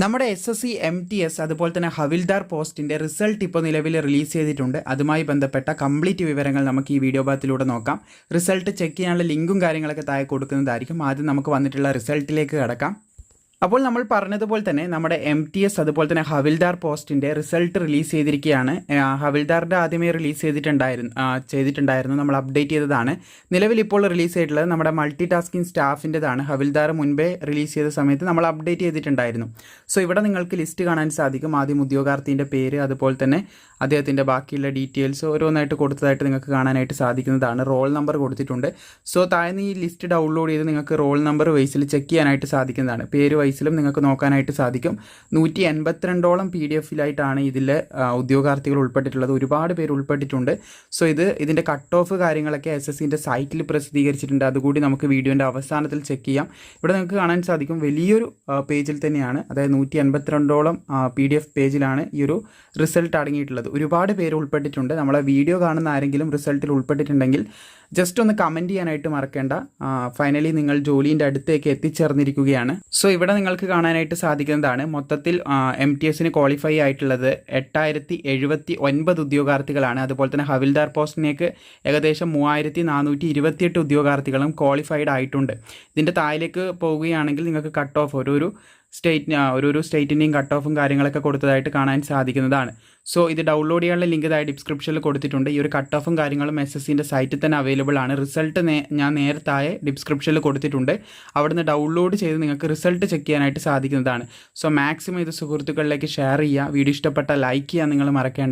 നമ്മുടെ S S C M T S അതുപോലെ തന്നെ ഹവിൽദാർ പോസ്റ്റിന്റെ റിസൾട്ട് ഇപ്പോൾ നിലവിൽ റിലീസ് ചെയ്തിട്ടുണ്ട്. അതുമായി ബന്ധപ്പെട്ട കംപ്ലീറ്റ് വിവരങ്ങൾ നമുക്ക് ഈ വീഡിയോ ഭാഗത്തിലൂടെ നോക്കാം. റിസൾട്ട് ചെക്ക് ചെയ്യാനുള്ള ലിങ്കും കാര്യങ്ങളൊക്കെ താഴെ കൊടുക്കുന്നതായിരിക്കും. ആദ്യം നമുക്ക് വന്നിട്ടുള്ള റിസൾട്ടിലേക്ക് കിടക്കാം. അപ്പോൾ നമ്മൾ പറഞ്ഞതുപോലെ തന്നെ നമ്മുടെ എം ടി എസ് അതുപോലെ തന്നെ ഹവിൽദാർ പോസ്റ്റിന്റെ റിസൾട്ട് റിലീസ് ചെയ്തിരിക്കുകയാണ്. ഹവിൽദാറിന്റെ ആദ്യമേ റിലീസ് ചെയ്തിട്ടുണ്ടായിരുന്നു ചെയ്തിട്ടുണ്ടായിരുന്നു. നമ്മൾ അപ്ഡേറ്റ് ചെയ്തതാണ്. നിലവിൽ ഇപ്പോൾ റിലീസ് ചെയ്തിട്ടുള്ളത് നമ്മുടെ മൾട്ടി ടാസ്കിങ് സ്റ്റാഫിന്റെതാണ് ഹവിൽദാർ മുൻപേ റിലീസ് ചെയ്ത സമയത്ത് നമ്മൾ അപ്ഡേറ്റ് ചെയ്തിട്ടുണ്ടായിരുന്നു. സോ ഇവിടെ നിങ്ങൾക്ക് ലിസ്റ്റ് കാണാൻ സാധിക്കും. ആദ്യം ഉദ്യോഗാർത്ഥിന്റെ പേര് അതുപോലെ തന്നെ അദ്ദേഹത്തിന്റെ ബാക്കിയുള്ള ഡീറ്റെയിൽസ് ഓരോന്നായിട്ട് കൊടുത്തതായിട്ട് നിങ്ങൾക്ക് കാണാനായിട്ട് സാധിക്കുന്നതാണ്. റോൾ നമ്പർ കൊടുത്തിട്ടുണ്ട്. സോ താഴ്ന്ന് ഈ ലിസ്റ്റ് ഡൗൺലോഡ് ചെയ്ത് നിങ്ങൾക്ക് റോൾ നമ്പർ വൈസിൽ ചെക്ക് ചെയ്യാനായിട്ട് സാധിക്കുന്നതാണ്. പേര് വൈസിലും നിങ്ങൾക്ക് നോക്കാനായിട്ട് സാധിക്കും. നൂറ്റി എൺപത്തിരണ്ടോളം പി ഡി എഫിലായിട്ടാണ് ഇതിൽ ഉദ്യോഗാർത്ഥികൾ ഉൾപ്പെട്ടിട്ടുള്ളത്. ഒരുപാട് പേര് ഉൾപ്പെട്ടിട്ടുണ്ട്. സോ ഇത് ഇതിന്റെ കട്ട് ഓഫ് കാര്യങ്ങളൊക്കെ എസ് എസ് സിന്റെ സൈറ്റിൽ പ്രസിദ്ധീകരിച്ചിട്ടുണ്ട്. അതുകൂടി നമുക്ക് വീഡിയോന്റെ അവസാനത്തിൽ ചെക്ക് ചെയ്യാം. ഇവിടെ നിങ്ങൾക്ക് കാണാൻ സാധിക്കും. വലിയൊരു പേജിൽ തന്നെയാണ് അതായത് നൂറ്റി എൺപത്തിരണ്ടോളം പി ഡി എഫ് പേജിലാണ് ഈ ഒരു റിസൾട്ട് അടങ്ങിയിട്ടുള്ളത്. ഒരുപാട് പേര് ഉൾപ്പെട്ടിട്ടുണ്ട്. നമ്മളെ വീഡിയോ കാണുന്ന ആരെങ്കിലും റിസൾട്ടിൽ ഉൾപ്പെട്ടിട്ടുണ്ടെങ്കിൽ ജസ്റ്റ് ഒന്ന് കമന്റ് ചെയ്യാനായിട്ട് മറക്കേണ്ട. ഫൈനലി നിങ്ങൾ ജോലീന്റെ അടുത്തേക്ക് എത്തിച്ചേർന്നിരിക്കുകയാണ്. സോ ഇവിടെ നിങ്ങൾക്ക് കാണാനായിട്ട് സാധിക്കുന്നതാണ്. മൊത്തത്തിൽ എം ടി എസിന് ക്വാളിഫൈ ആയിട്ടുള്ളത് എട്ടായിരത്തി എഴുപത്തി ഒൻപത് ഉദ്യോഗാർത്ഥികളാണ്. അതുപോലെ തന്നെ ഹവിൽദാർ പോസ്റ്റിനേക്ക് ഏകദേശം മൂവായിരത്തി നാനൂറ്റി ഇരുപത്തിയെട്ട് ഉദ്യോഗാർത്ഥികളും ക്വാളിഫൈഡ് ആയിട്ടുണ്ട്. ഇതിന്റെ താഴേക്ക് പോവുകയാണെങ്കിൽ നിങ്ങൾക്ക് കട്ട് ഓഫ് ഓരോരു സ്റ്റേറ്റ് ഓരോരോ സ്റ്റേറ്റിന്റെയും കട്ട് ഓഫും കാര്യങ്ങളൊക്കെ കൊടുത്തതായിട്ട് കാണാൻ സാധിക്കുന്നതാണ്. സോ ഇത് ഡൗൺലോഡ് ചെയ്യാനുള്ള ലിങ്ക് ഇതായി ഡിസ്ക്രിപ്ഷനിൽ കൊടുത്തിട്ടുണ്ട്. ഈ ഒരു കട്ട് ഓഫും കാര്യങ്ങളും എസ് എസ് സിന്റെ സൈറ്റിൽ തന്നെ അവൈലബിൾ ആണ്. റിസൾട്ട് ഞാൻ നേരത്തായ ഡിസ്ക്രിപ്ഷനിൽ കൊടുത്തിട്ടുണ്ട്. അവിടുന്ന് ഡൗൺലോഡ് ചെയ്ത് നിങ്ങൾക്ക് റിസൾട്ട് ചെക്ക് ചെയ്യാനായിട്ട് സാധിക്കുന്നതാണ്. സോ മാക്സിമം ഇത് സുഹൃത്തുക്കളിലേക്ക് ഷെയർ ചെയ്യുക. വീഡിയോ ഇഷ്ടപ്പെട്ട ലൈക്ക് ചെയ്യാൻ നിങ്ങൾ മറക്കേണ്ട